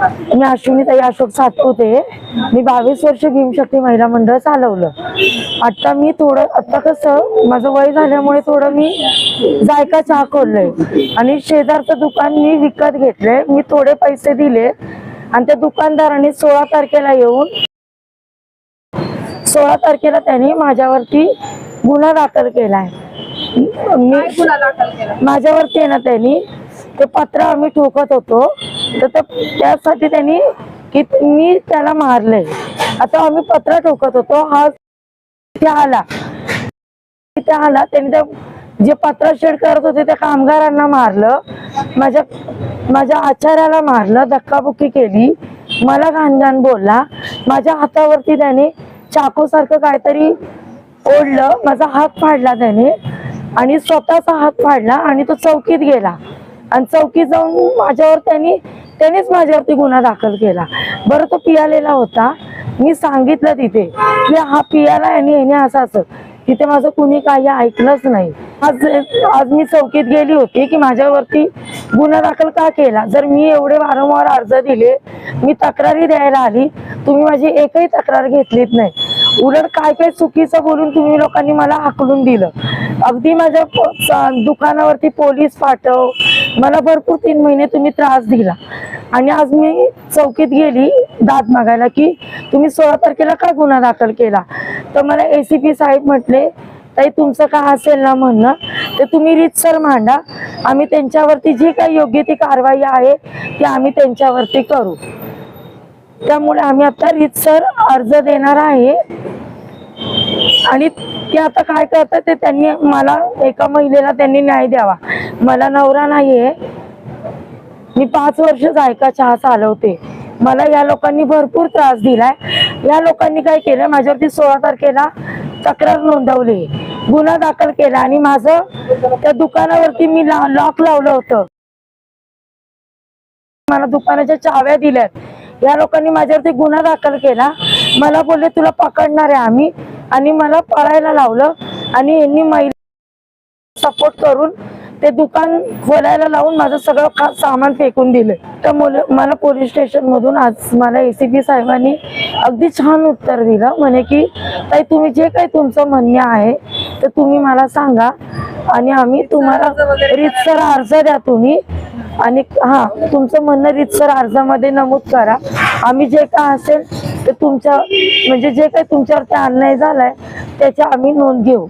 मी अश्विनीताई अशोक सातपुते. मी बावीस वर्ष भीमशक्ती महिला मंडळ चालवलं. आता मी थोडं आता कसं माझं वय झाल्यामुळे थोडं मी जायका चहा खोललंय. आणि शेजारचं दुकान मी विकत घेतलंय. मी थोडे पैसे दिले. आणि त्या दुकानदाराने सोळा तारखेला येऊन सोळा तारखेला त्यांनी माझ्यावरती गुन्हा दाखल केलाय. मी माझ्यावरती आहे ना त्यांनी ते पत्र आम्ही ठोकत होतो. तर ते त्यासाठी त्यांनी की मी त्याला मारलंय. आता आम्ही पत्र ठोकत होतो. हा त्या आला. त्या आला. त्यांनी त्या जे पत्र शेड करत होते त्या कामगारांना मारलं. माझ्या माझ्या आचार्याला मारलं. धक्काबुक्की केली. मला घाणघाण बोलला. माझ्या हातावरती त्याने चाकूसारखं काहीतरी ओढलं. माझा हात फाडला त्याने. आणि स्वतःचा हात फाडला आणि तो चौकीत गेला. आणि चौकीत जाऊन माझ्यावर त्यांनी त्यानेच माझ्यावरती गुन्हा दाखल केला. बरं तो पियालेला होता. मी सांगितलं तिथे की हा पियाला आणि याने असं असं. तिथे माझं कुणी काही ऐकलंच नाही. आज आज मी चौकीत गेली होती की माझ्यावरती गुन्हा दाखल का केला? जर मी एवढे वारंवार अर्ज दिले मी तक्रारी द्यायला आली तुम्ही माझी एकही तक्रार घेतलीत नाही. उलट काय काय चुकीचं बोलून तुम्ही लोकांनी मला हाकलून दिलं? अगदी माझ्या दुकानावरती पोलीस पाठव. मला भरपूर तीन महिने तुम्ही त्रास दिला. आणि आज मी चौकीत गेली दाद मागायला की तुम्ही सोळा तारखेला का गुन्हा दाखल केला? तर मला एसीपी साहेब म्हटले ताई तुमचं काय असेल ना म्हणणं ते तुम्ही रितसर मांडा. आम्ही त्यांच्यावरती जी काही योग्य ती कारवाई आहे ती आम्ही त्यांच्यावरती करू. त्यामुळे आम्ही आता रितसर अर्ज देणार आहे. आणि ते आता काय करतात ते त्यांनी मला एका महिलेला त्यांनी न्याय द्यावा. मला नवरा नाहीये. मी पाच वर्ष जायका चहा चालवते. मला या लोकांनी भरपूर त्रास दिलाय. या लोकांनी काय केलं? माझ्यावरती सोळा तारखेला तक्रार नोंदवली. गुन्हा दाखल केला आणि माझं त्या दुकानावरती मी लॉक लावलं होतं. मला दुकानाच्या चाव्या दिल्यात. या लोकांनी माझ्यावरती गुन्हा दाखल केला. मला बोलले तुला पकडणार आहे आम्ही. आणि मला पळायला लावलं. आणि यांनी महिला सपोर्ट करून ते दुकान खोलायला लावून माझं सगळं सामान फेकून दिलं. तर मुलं मला पोलीस स्टेशन मधून आज मला एसीपी साहेबांनी अगदी छान उत्तर दिलं. म्हणे की ताई तुम्ही जे काही तुमचं म्हणणे आहे ते तुम्ही मला सांगा आणि आम्ही तुम्हाला रीतसर अर्ज द्या तुम्ही आणि हा तुमचं म्हणणं रीतसर अर्जामध्ये नमूद करा. आम्ही जे काय असेल ते तुमच्या म्हणजे जे काही तुमच्यावरती अन्याय झालाय त्याची आम्ही नोंद घेऊ.